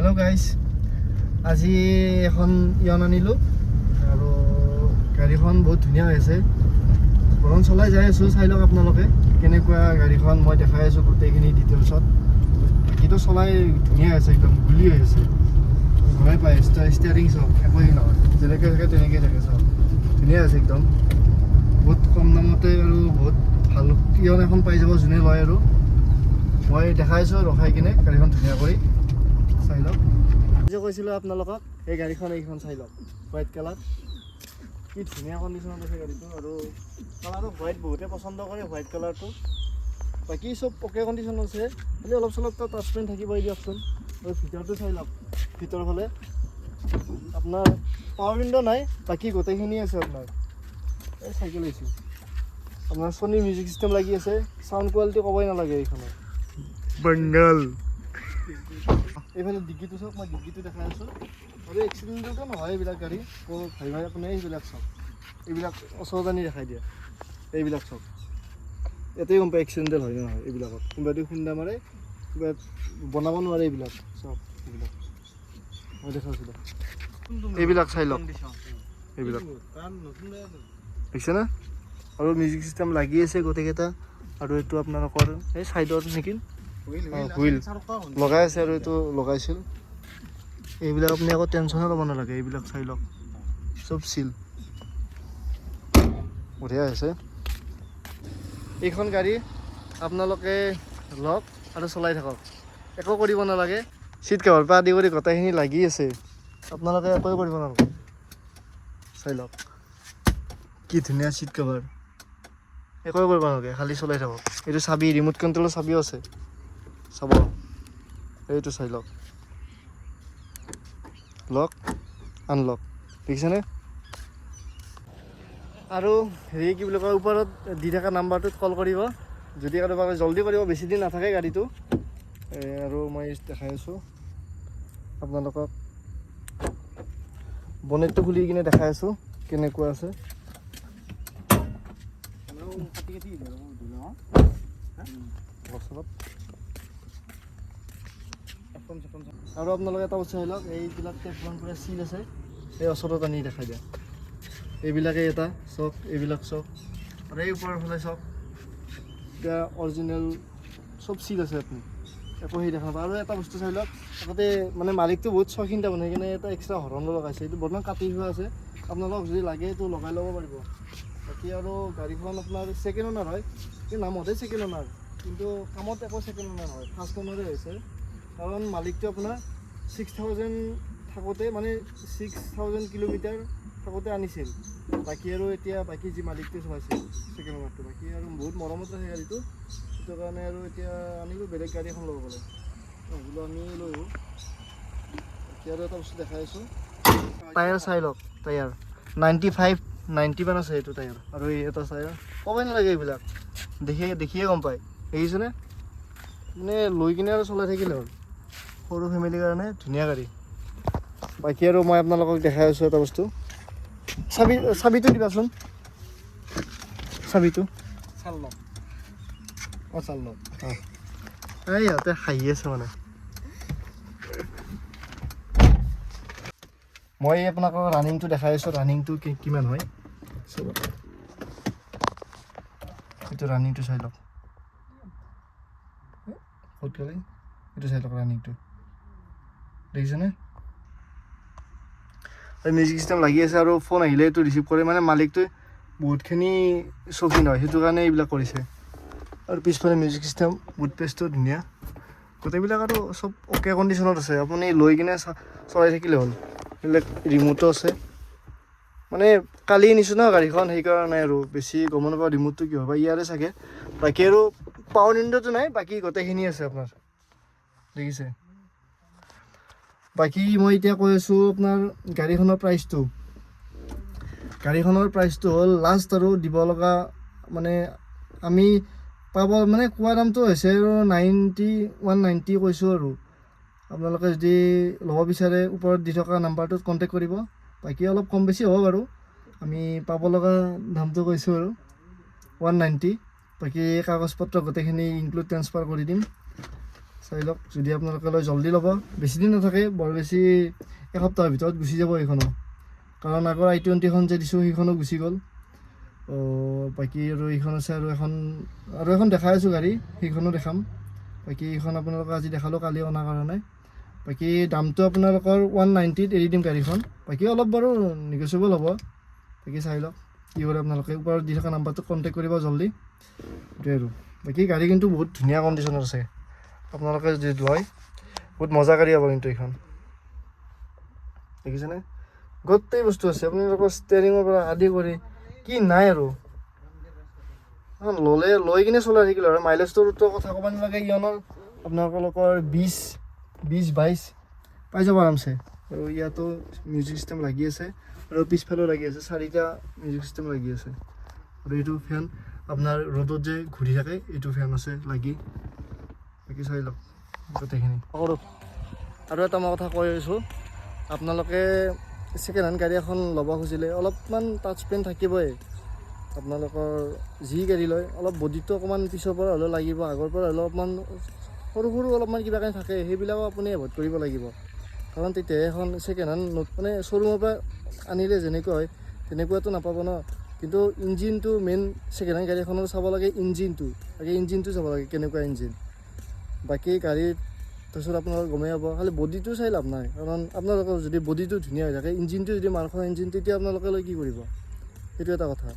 Hello' guys আজি এখন ইয়ন আনিলোঁ আৰু গাড়ীখন বহুত ধুনীয়া হৈ আছে। বৰণ চলাই যাই আছোঁ, চাই লওক আপোনালোকে কেনেকুৱা গাড়ীখন মই দেখাই আছোঁ গোটেইখিনি ডিটেইলছত বাকীটো চলাই ধুনীয়া আছে, একদম গুলি হৈ আছে। গমেই পায় ষ্টাৰিং চাওক একোৱেই নহয়। যেনেকৈ থাকে তেনেকৈ থাকে চাওক ধুনীয়া আছে একদম। বহুত কম দামতে আৰু বহুত ভালো ইয়ন এখন পাই যাব যোনে লয় আৰু। মই দেখাইছোঁ ৰখাই কিনে, গাড়ীখন ধুনীয়া কৰি। চাই লওক। যে কৈছিলোঁ আপোনালোকক, এই গাড়ীখন এইখন চাই লওক হোৱাইট কালাৰ কি ধুনীয়া কণ্ডিশ্যনত আছে গাড়ীটো, আৰু কালাৰটো হোৱাইট বহুতে পচন্দ কৰে হোৱাইট কালাৰটো বাকী চব অ'কে কণ্ডিশ্যনত আছে, খালি অলপ চলপ তাত টাচপেণ্ট থাকিবই দিয়কচোন। আৰু ভিতৰটো চাই লওক ভিতৰৰ ফালে। আপোনাৰ পাৱাৰ উইণ্ড' নাই, বাকী গোটেইখিনি আছে আপোনাৰ। এই চাইকেল আহিছোঁ। আপোনাৰ ছনী মিউজিক চিষ্টেম লাগি আছে চাউণ্ড কোৱালিটি ক'বই নালাগে এইখনৰ বেংগল এইফালে ডিগ্গিটো চাওক, মই ডিগ্গিটো দেখাই আছোঁ। আৰু এক্সিডেণ্টটো নহয় এইবিলাক গাড়ী ত' ভাই আপুনি এইবিলাক চাওক। এইবিলাক ওচৰত আনি দেখাই দিয়ে। এইবিলাক চাওক। ইয়াতেই গম পায় এক্সিডেণ্টেল হয় নহয় এইবিলাকত। কোনোবাটো খুন্দা মাৰে কিবা বনাব নোৱাৰে এইবিলাক। চাওক, এইবিলাক। মই দেখাইছোঁ দিয়ক এইবিলাক চাই লওক। এইবিলাক। দেখিছে না? আৰু মিউজিক চিষ্টেম লাগি আছে গোটেইকেইটা। আৰু এইটো আপোনালোকৰ এই চাইডত নেকি? হুইল লগাই আছে আৰু এইটো লগাইছিল। এইবিলাক আপুনি আকৌ টেনশ্যনে ল'ব নালাগে এইবিলাক চাই লওক। চব চিল বঢ়িয়া হৈছে। এইখন গাড়ী আপোনালোকে লওক আৰু চলাই থাকক। একো কৰিব নালাগে। চিট কভাৰ পৰা আদি কৰি গোটেইখিনি লাগি আছে। আপোনালোকে একোৱে কৰিব নালাগে। চাই লওক। কি ধুনীয়া চিট কভাৰ একোৱে কৰিব নালাগে খালি চলাই থাকক। এইটো চাবি ৰিম'ট কণ্ট্ৰলৰ চাবিও আছে। চাব। এইটো চাই লওক। লক আনলক দেখিছেনে? আৰু হেৰি কি বুলি কয় ওপৰত দি থকা নাম্বাৰটোত কল কৰিব। যদি কাৰোবাক জল্দি কৰিব বেছি দিন নাথাকে গাড়ীটো। আৰু মই দেখাই আছোঁ। আপোনালোকক বনেটটো খুলি কিনে দেখাই আছোঁ কেনেকুৱা আছে। অলপ চলপ আৰু আপোনালোকে এটা বস্তু চাই লওক এইবিলাক টেফলন পৰা চিল আছে। এই ওচৰত আনি দেখাই দিয়া। এইবিলাকে এটা চক, এইবিলাক চক। আৰু এই ওপৰৰ ফালে চক। এতিয়া অৰিজিনেল চব চিল আছে আপুনি। একো সেই দেখা নাপায়। আৰু এটা বস্তু চাই লওক, আগতে মানে মালিকটো বহুত চখিনটা বনাই কিনে এটা এক্সট্ৰা হৰণো লগাইছে। এইটো বৰ্তমান কাটি থোৱা আছে। আপোনালোকক যদি লাগে, এইটো লগাই ল'ব পাৰিব। বাকী আৰু গাড়ীখন আপোনাৰ ছেকেণ্ড অনাৰ হয়। কিন্তু নামতহে ছেকেণ্ড অনাৰ কিন্তু কামত একো ছেকেণ্ড অনাৰ হয় ফাৰ্ষ্ট অনাৰে হৈছে। কাৰণ মালিকটো আপোনাৰ ছিক্স থাউজেণ্ড থাকোঁতে মানে ছিক্স থাউজেণ্ড কিলোমিটাৰ থাকোঁতে আনিছিল। বাকী আৰু এতিয়া, বাকী যি মালিকটো চলাইছে ছেকেণ্ড অনাৰটো বাকী আৰু বহুত মৰমত আছে গাড়ীটো। সেইটো কাৰণে আৰু এতিয়া আনিলোঁ বেলেগ গাড়ী এখন ল'ব গ'লে বোলো আমি লৈ আহোঁ। বাকী আৰু এটা বস্তু দেখাই আছোঁ। টায়াৰ চাই লওক টায়াৰ নাইণ্টি ফাইভ নাইণ্টি মান আছে এইটো টায়াৰ আৰু এই এটা টায়াৰ ক'বই নালাগে এইবিলাক। দেখিয়ে দেখিয়ে গম পায়। দেখিছেনে? মানে লৈ কিনে আৰু চলাই থাকিলে হ'ল। সৰু ফেমিলিৰ কাৰণে ধুনীয়া গাড়ী। বাকী আৰু মই আপোনালোকক দেখাই আছোঁ এটা বস্তু। চাবি চাবিটো দিবাচোন। চাবিটো। অঁ চাল লওক অঁ। এই ইহঁতে হাঁহি আছে মানে। মই আপোনালোকক ৰানিংটো দেখাই আছোঁ। ৰানিংটো কিমান হয়? এইটো ৰানিংটো চাই লওক। ক'ত গ'লে? এইটো চাই লওক ৰানিংটো দেখিছেনে? মিউজিক চিষ্টেম লাগি আছে আৰু ফোন আহিলে এইটো ৰিচিভ কৰে মানে মালিকটোৱে বহুতখিনি চৌকিন হয় সেইটো কাৰণে এইবিলাক কৰিছে। আৰু পিছফালে মিউজিক চিষ্টেম বুট পেষ্টটো ধুনীয়া। গোটেইবিলাক আৰু চব অ'কে কণ্ডিশ্যনত আছে। আপুনি লৈ কিনে চলাই থাকিলে হ'ল। এইবিলাক ৰিম'টো আছে। মানে কালি নিছোঁ ন গাড়ীখন, সেইকাৰণে আৰু বেছি গম নাপাওঁ ৰিম'টটো কি হয় বা ইয়াৰে চাগে। বাকী আৰু পাৱাৰ উইণ্ড'টো নাই, বাকী গোটেইখিনি আছে আপোনাৰ। দেখিছে? বাকী মই এতিয়া কৈ আছোঁ আপোনাৰ গাড়ীখনৰ প্ৰাইচটো গাড়ীখনৰ প্ৰাইচটো হ'ল লাষ্ট আৰু দিব লগা মানে আমি পাব মানে কোৱা দামটো হৈছে আৰু নাইণ্টি ওৱান নাইণ্টি কৈছোঁ আৰু। আপোনালোকে যদি ল'ব বিচাৰে ওপৰত দি থকা নাম্বাৰটোত কণ্টেক্ট কৰিব। বাকী অলপ কম বেছি হ'ব বাৰু। আমি পাব লগা দামটো কৈছোঁ আৰু ওৱান নাইণ্টি বাকী কাগজ পত্ৰ গোটেইখিনি ইনক্লুড ট্ৰেন্সফাৰ কৰি দিম। চাই লওক যদি আপোনালোকে লয় জল্দি ল'ব বেছি দিন নাথাকে বৰ বেছি এসপ্তাহৰ ভিতৰত গুচি যাব এইখনো। কাৰণ আগৰ আই টুৱেণ্টিখন যে দিছোঁ সেইখনো গুচি গ'ল। বাকী আৰু এইখন আছে আৰু এখন আৰু এখন দেখাই আছোঁ গাড়ী সেইখনো দেখাম। বাকী এইখন আপোনালোকক আজি দেখালোঁ কালি অনাৰ কাৰণে। বাকী দামটো আপোনালোকৰ ওৱান নাইণ্টিত এৰি দিম গাড়ীখন। বাকী অলপ বাৰু নিগচিয়েবল হ'ব। বাকী চাই লওক কি কৰে আপোনালোকে ওপৰত দি থকা নাম্বাৰটোত কণ্টেক্ট কৰিব জল্দি। সেইটোৱে আৰু। বাকী গাড়ী কিন্তু বহুত ধুনীয়া কণ্ডিশ্যনত আছে। আপোনালোকে যদি লয় বহুত মজা গাড়ী হ'ব কিন্তু এইখন। দেখিছেনে? গোটেই বস্তু আছে। আপোনালোকৰ ষ্টেৰিঙৰ পৰা আদি কৰি কি নাই আৰু? ল'লে লৈ কিনে চলাই থাকিলে আৰু। মাইলেজটোতো কথা ক'ব নালাগে ইয়নৰ আপোনালোকৰ বিছ বিছ বাইছ পাই যাব আৰামছে। আৰু ইয়াতো মিউজিক চিষ্টেম লাগি আছে। আৰু পিছফালেও লাগি আছে। চাৰিটা মিউজিক চিষ্টেম লাগি আছে। আৰু এইটো ফেন আপোনাৰ ৰ'দত যে ঘূৰি থাকে এইটো ফেন আছে লাগি। বাকী চাই লওক? গোটেইখিনি। কৰোঁ আৰু এটা মই কথা কৈ আছোঁ আপোনালোকে ছেকেণ্ড হেণ্ড গাড়ী এখন ল'ব খুজিলে অলপমান টাচ পেন থাকিবই। আপোনালোকৰ যি গাড়ী লয় অলপ বডিটো অকণমান পিছৰ পৰা হ'লেও লাগিব আগৰ পৰা হ'লেও অলপমান সৰু সৰু অলপমান কিবা কানি থাকে সেইবিলাকো আপুনি এভইড কৰিব লাগিব। কাৰণ তেতিয়াহে এখন ছেকেণ্ড হেণ্ড মানে শ্ব'ৰুমৰ পৰা আনিলে যেনেকুৱা হয় তেনেকুৱাটো নাপাব ন। কিন্তু ইঞ্জিনটো মেইন ছেকেণ্ড হেণ্ড গাড়ী এখনৰ চাব লাগে ইঞ্জিনটো আগে ইঞ্জিনটো চাব লাগে কেনেকুৱা ইঞ্জিন বাকী গাড়ীত তাৰপিছত আপোনালোকৰ গমেই পাব খালি বডিটো চাই লাভ নাই। কাৰণ আপোনালোকৰ যদি বডিটো ধুনীয়া হৈ থাকে, ইঞ্জিনটো যদি মাৰ খোৱা ইঞ্জিন, তেতিয়া আপোনালোকে লৈ কি কৰিব? সেইটো এটা কথা।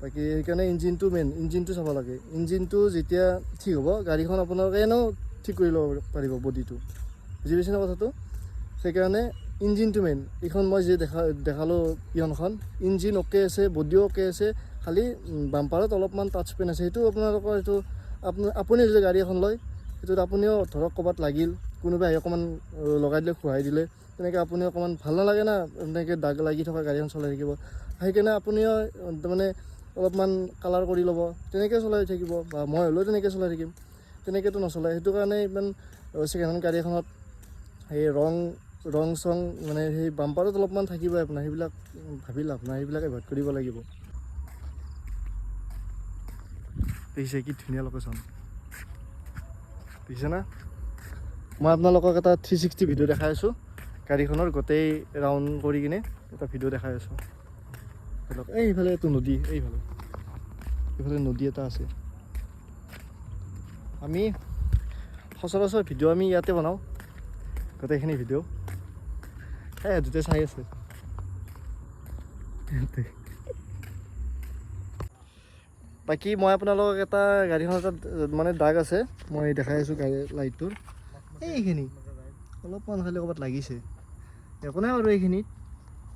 বাকী সেইকাৰণে ইঞ্জিনটো মেইন ইঞ্জিনটো চাব লাগে। ইঞ্জিনটো যেতিয়া ঠিক হ'ব, গাড়ীখন আপোনালোকে এনেও ঠিক কৰি ল'ব পাৰিব বডিটো। বুজি পাইছেনে কথাটো? সেইকাৰণে ইঞ্জিনটো মেইন এইখন মই যি দেখা, দেখালোঁ ইয়নখন, ইঞ্জিন অ'কে আছে, বডিও অ'কে আছে, খালি বাম্পাৰত অলপমান টাচ পেন আছে। সেইটো আপোনালোকৰ এইটো আপুনি যদি গাড়ী এখন লয় সেইটোত আপুনিও ধৰক ক'ৰবাত লাগিল কোনোবাই আহি অকণমান লগাই দিলে খুৱাই দিলে তেনেকৈ আপুনি অকণমান ভাল নালাগে না এনেকৈ দাগ লাগি থকা গাড়ীখন চলাই থাকিব। সেইকাৰণে আপুনিও তাৰমানে অলপমান কালাৰ কৰি ল'ব তেনেকৈ চলাই থাকিব বা মই হ'লেও তেনেকৈ চলাই থাকিম তেনেকৈতো নচলাই সেইটো কাৰণে ইমান ছেকেণ্ড হেণ্ড গাড়ী এখনত সেই ৰং ৰং চং মানে সেই বাম্পাৰত অলপমান থাকিবই আপোনাৰ সেইবিলাক ভাবি লাভ নাই সেইবিলাক এভইড কৰিব লাগিব। দেখিছে কি ধুনীয়া লোকেশ্যন দেখিছে না? মই আপোনালোকক এটা থ্ৰী ছিক্সটি ভিডিঅ' দেখাই আছোঁ। গাড়ীখনৰ গোটেই ৰাউণ্ড কৰি কিনে এটা ভিডিঅ' দেখাই আছোঁ। এই এইফালে এইটো নদী, এইফালে। এইফালে নদী এটা আছে। আমি সচৰাচৰ ভিডিঅ' আমি ইয়াতে বনাওঁ। গোটেইখিনি ভিডিঅ' এই দুটাই চাই আছে। বাকী মই আপোনালোকক এটা গাড়ীখন মানে দাগ আছে। মই দেখাই আছোঁ গাড়ী, লাইটটোৰ। এইখিনি, অলপমান খালি ক'ৰবাত লাগিছে। একো নাই বাৰু এইখিনিত।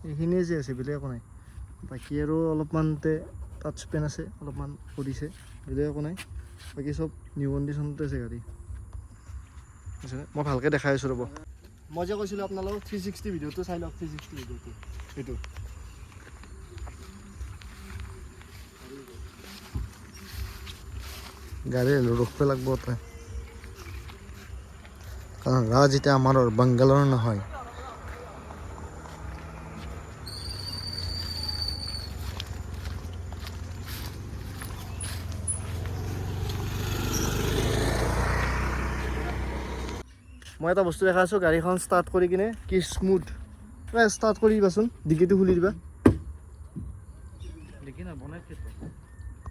এইখিনিয়ে যে আছে, বেলেগ একো নাই। বাকী আৰু অলপমান টাচ পেন আছে, অলপমান পৰিছে, বেলেগ একো নাই। বাকী চব নিউ কণ্ডিশ্যনতে আছে গাড়ী। মই ভালকৈ দেখাই আছোঁ ৰ'ব। মই যে কৈছিলোঁ আপোনালোকক থ্ৰী ছিক্সটি ভিডিঅ'টো চাই লওক থ্ৰী ছিক্সটি ভিডিঅ'টো সেইটো গাড়ী ৰখিব লাগিব তই কাৰণ ৰাজ এতিয়া আমাৰ বাংগালোৰ নহয় মই এটা বস্তু দেখাই আছোঁ গাড়ীখন ষ্টাৰ্ট কৰি কিনে কি স্মুথ ষ্টাৰ্ট কৰি দিবাচোন ডিকিটো খুলি দিবা।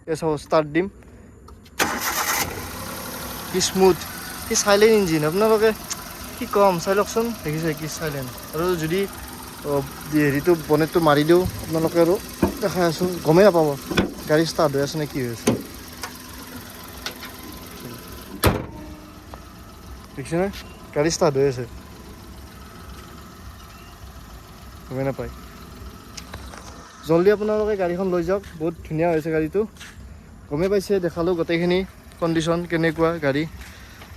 এই চাব ষ্টাৰ্ট দিম। কি স্মুথ কি চাইলেণ্ট ইঞ্জিন আপোনালোকে কি ক'ম? চাই লওকচোন দেখিছে কি চাইলেণ্ট আৰু যদি হেৰিটো বনেটটো মাৰি দিওঁ আপোনালোকে আৰু, দেখাই আছোঁ, গমেই নাপাব। গাড়ী ষ্টাৰ্ট হৈ আছে নে কি হৈ আছে। দেখিছেনে? গাড়ী ষ্টাৰ্ট হৈ আছে। গমেই নাপায়। জল্দি আপোনালোকে গাড়ীখন লৈ যাওক, বহুত ধুনীয়া হৈছে গাড়ীটো। গমেই পাইছে, দেখালোঁ গোটেইখিনি। কণ্ডিশ্যন কেনেকুৱা গাড়ী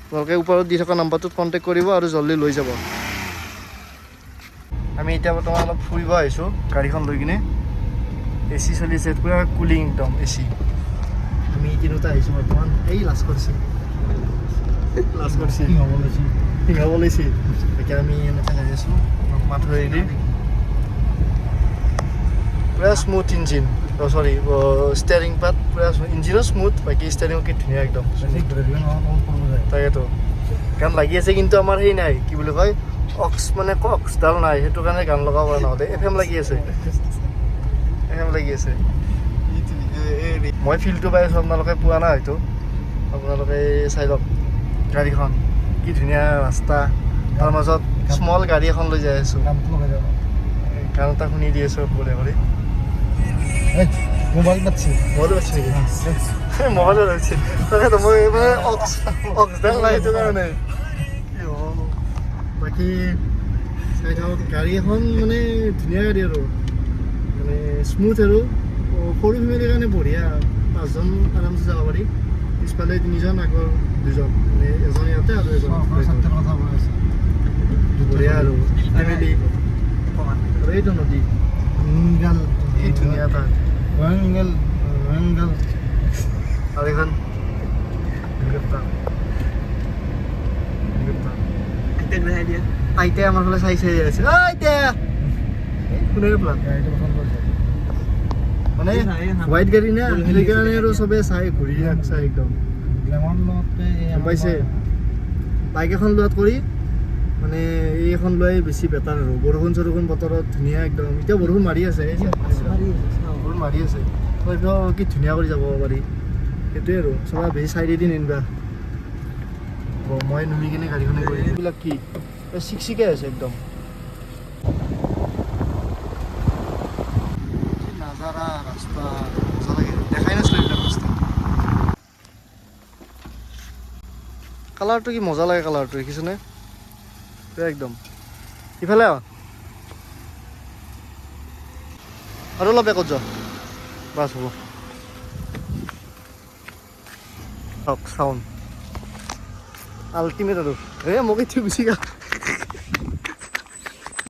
আপোনালোকে ওপৰত দি থকা নাম্বাৰটোত কণ্টেক্ট কৰিব আৰু জল্দি লৈ যাব। আমি এতিয়া বৰ্তমান অলপ ফুৰিব আহিছোঁ গাড়ীখন লৈ কিনে। এ চি চলিছে পূৰা কুলিং একদম এ চি আমি তিনিওটা আহিছোঁ বৰ্তমান এই লাষ্ট কৰিছে লাষ্ট কৰিছে সিঙাব লৈছে? এতিয়া আমি এনেকৈ যাই আছোঁ মাথুৰেদি পূৰা স্মুথ ইঞ্জিন অ' চৰি ষ্টেৰিং পাত পূৰা ইঞ্জিনো স্মুথ বাকী ষ্টেৰিঙো কি ধুনীয়া একদম। তাকেতো। গান লাগি আছে কিন্তু আমাৰ সেই নাই কি বুলি কয় অক্স মানে কক্সডাল নাই সেইটো কাৰণে গান লগাব পৰা নহ'লে এফ এম লাগি আছে। এফ এম লাগি আছে। মই ফিল্ডটো পাই আছোঁ আপোনালোকে পোৱা নাই হয়তো। আপোনালোকে চাই লওক। গাড়ীখন কি ধুনীয়া ৰাস্তা। তাৰ মাজত স্মল গাড়ী এখন লৈ যাই আছোঁ। গান এটা শুনি দি আছোঁ বোলে কৰি মোবাইল পাচ্ছি? মোবাইলো পাইছে নেকি? মোবাইলো মই মানে অক্স নাই হ'ব? বাকী চাই থাকক গাড়ী এখন মানে ধুনীয়া গাড়ী আৰু। মানে স্মুথ আৰু। সৰু ফেমিলিৰ কাৰণে বঢ়িয়া। পাঁচজন আৰামছে যাব পাৰি। পিছফালে তিনিজন আগৰ দুজন। মানে এজন ইয়াতে আৰু এজন বঢ়িয়া আৰু। ফেমিলি আৰু এইটো নদী। ধুনীয়া তাত আৰু এখন হেলিকপ্টাৰ হেলিকপ্টাৰ আইতাই আমাৰ ফালে চাই চাই আছে ঐ আইতা কোনে প্লান মানে হোৱাইট গাড়ী না সেইকাৰণে আৰু চবে চাই ঘূৰি চাই একদম। পাইছে? বাইক এখন লোৱাত কৰি মানে এইখন লোৱাই বেছি বেটাৰ আৰু। বৰষুণ চৰষুণ বতৰত ধুনীয়া একদম এতিয়া বৰষুণ মাৰি আছে এই বৰষুণ মাৰি আছে। কি ধুনীয়া কৰি যাব পাৰি সেইটোৱে আৰু চবে বেছি চাই দি নিনিবা। মই নুমি কিনে গাড়ীখনে কৰি এইবিলাক কি? এই চিকচিকে আছে একদম। নাজাৰা ৰাস্তা মজা লাগে দেখাই নাছিলোঁ এইবিলাক ৰাস্তা। কালাৰটো কি মজা লাগে কালাৰটো দেখিছেনে? একদম। ইফালে আৰু অলপ বেকত যোৱা বাছ হ'ব চাউণ্ড আল্টিমেট আৰু। এ, মোক এতিয়া গুচি গা